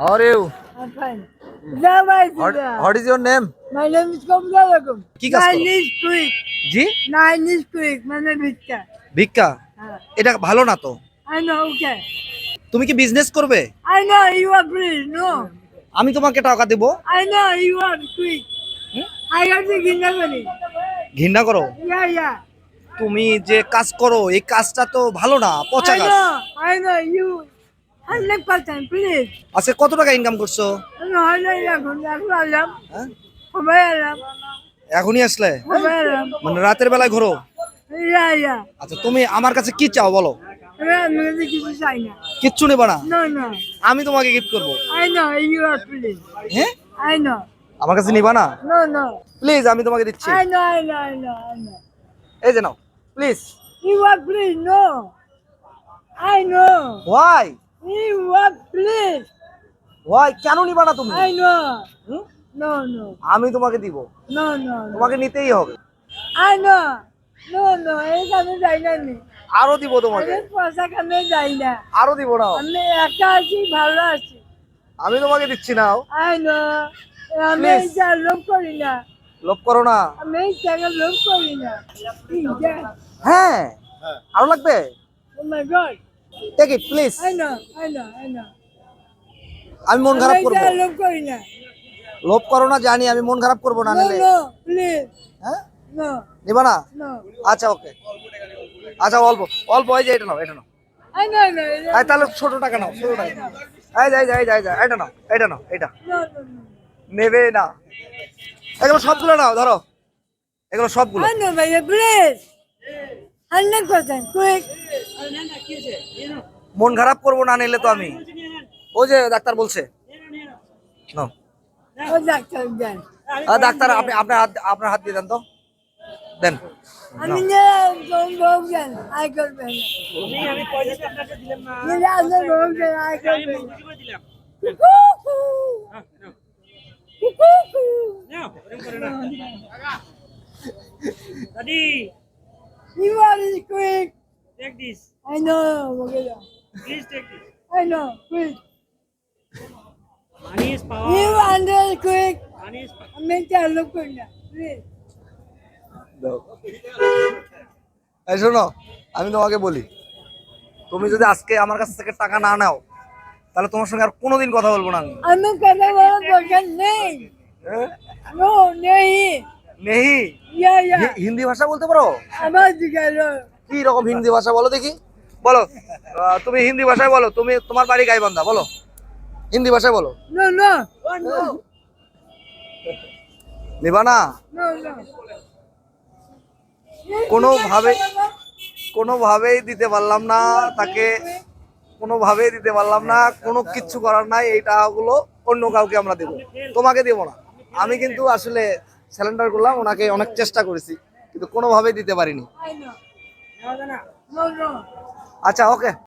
How are you? I'm fine. What, what is your name? My name is Kamla Begum. কি কাজ করো? Nine is quick. G Nine is quick. মানে ভিক্ষা ভিক্ষা এটা ভালো না তো? আই নো ওকে তুমি কি বিজনেস করবে? I know you are bridge no আমি তোমাকে টাকা দেব। I know you are quick I are the গিন্না করি ঘৃণা করো। ইয়া ইয়া তুমি যে কাজ করো এই কাজটা তো ভালো না পচা আই কাজ। No I know you Hundred percent, please. আজকে কত টাকা ইনকাম করছ. এখন হ্যাঁ? সবাই এখনই আসলে মানে রাতের বেলায় ঘোরো আচ্ছা তুমি আমার কাছে কি চাও বলো কিচ্ছু নেবা না. আমি তোমাকে গিফট করব. হ্যাঁ. আমার কাছে নিবা না. প্লিজ আমি তোমাকে দিচ্ছি. এই যে নাও please You are please, no. I know. please. Why কেন নিবা না তুমি. আমি তোমাকে দিব. তোমাকে নিতেই হবে। No. এখানে যাই না আমি। আরও দিব তোমাকে। পয়সা কামে যাই না। আরও দিব না আমি একা আছি ভালো আছি। আমি তোমাকে দিচ্ছি. আমি Please. লোভ করি না। লোভ করো না। আমি টাকা লোভ করি না। হ্যাঁ। আরও লাগবে? Oh my God. Take it please. আমি মন খারাপ করব। লোভ করি না। লোভ করো না জানি আমি মন খারাপ করব না নিলে। হ্যাঁ? নিবা না? আচ্ছা ওকে। আচ্ছা অল্প। অল্প এই যে এটা নাও এটা নাও। Know. তাহলে ছোট টাকা নাও ছোট টাকা। এই যাই যাই যাই যাই এটা নাও এটা নাও এটা. নেবে না। এগুলো সবগুলো নাও ধরো। এগুলো সবগুলো। ভাইয়া, please. Hundred percent, quick. মন খারাপ করব না নিলে তো আমি। ও যে ডাক্তার বলছে। ডাক্তার, আপনি আপনার হাত আপনার হাত দিয়ে দেন তো। দেন। You are quick. Take this. I know, Mogila. Please take this. I know, quick. Money is power. You under quick. Money is power. আমি এটা লোভ করি না, please. এই শোনো আমি তোমাকে বলি তুমি যদি আজকে আমার কাছ থেকে টাকা না নাও তাহলে তোমার সঙ্গে আর কোনোদিন কথা বলব না আমি আমি কথা বলার দরকার নেই হ্যাঁ? নো নেই নেহি ইয়া ইয়া হিন্দি ভাষা বলতে পারো আমার এলো। কি রকম হিন্দি ভাষা বলো দেখি? বলো। তুমি হিন্দি ভাষায় বলো। তুমি তোমার বাড়ি গাইবান্ধা বলো। হিন্দি ভাষায় বলো। নিবা না? কোনোভাবে কোনোভাবেই দিতে পারলাম না তাকে। কোনোভাবেই দিতে পারলাম না। কোনো কিচ্ছু করার নাই। এই টাকাগুলো অন্য কাউকে আমরা দেবো। তোমাকে দেবো না। আমি কিন্তু আসলে স্যালেন্ডার করলাম ওনাকে অনেক চেষ্টা করেছি কিন্তু কোনোভাবেই দিতে পারিনি। আচ্ছা ওকে।